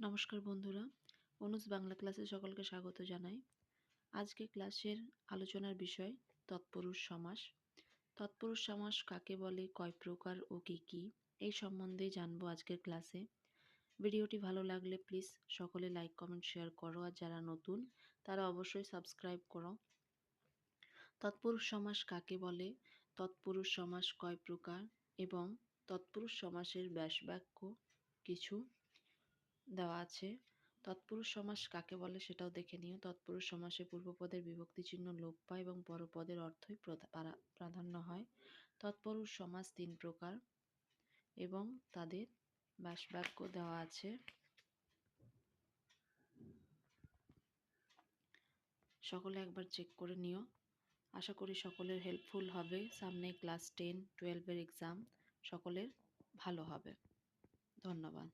নমস্কার বন্ধুরা, অনুজ বাংলা ক্লাসে সকলকে স্বাগত জানাই। আজকে ক্লাসের আলোচনার বিষয়, তৎপুরুষ সমাস। তৎপুরুষ সমাস কাকে বলে, কয় প্রকার ও কী কী, এই সম্বন্ধে জানব আজকের ক্লাসে। ভিডিওটি ভালো লাগলে প্লিজ সকলে লাইক, কমেন্ট, শেয়ার করো আর যারা নতুন, তারা অবশ্যই সাবস্ক্রাইব করো। তৎপুরুষ সমাস কাকে বলে, তৎপুরুষ সমাস কয় প্রকার এবং তৎপুরুষ সমাসের ব্যাসবাক্য কিছু? দেওয়া আছে। তৎপুরুষ সমাস কাকে বলে সেটাও দেখে নিও। তৎপুরুষ সমাসে পূর্বপদের বিভক্তি চিহ্ন লোপ পায় এবং পরপদের অর্থই প্রাধান্য হয়। তৎপুরুষ সমাস তিন প্রকার এবং তাদের ব্যাসবাক্য দেওয়া আছে। সকলে একবার চেক করে নিও। আশা করি সকলের হেল্পফুল হবে। সামনে ক্লাস টেন, টুয়েলভের এক্সাম। সকলের ভালো হবে। ধন্যবাদ।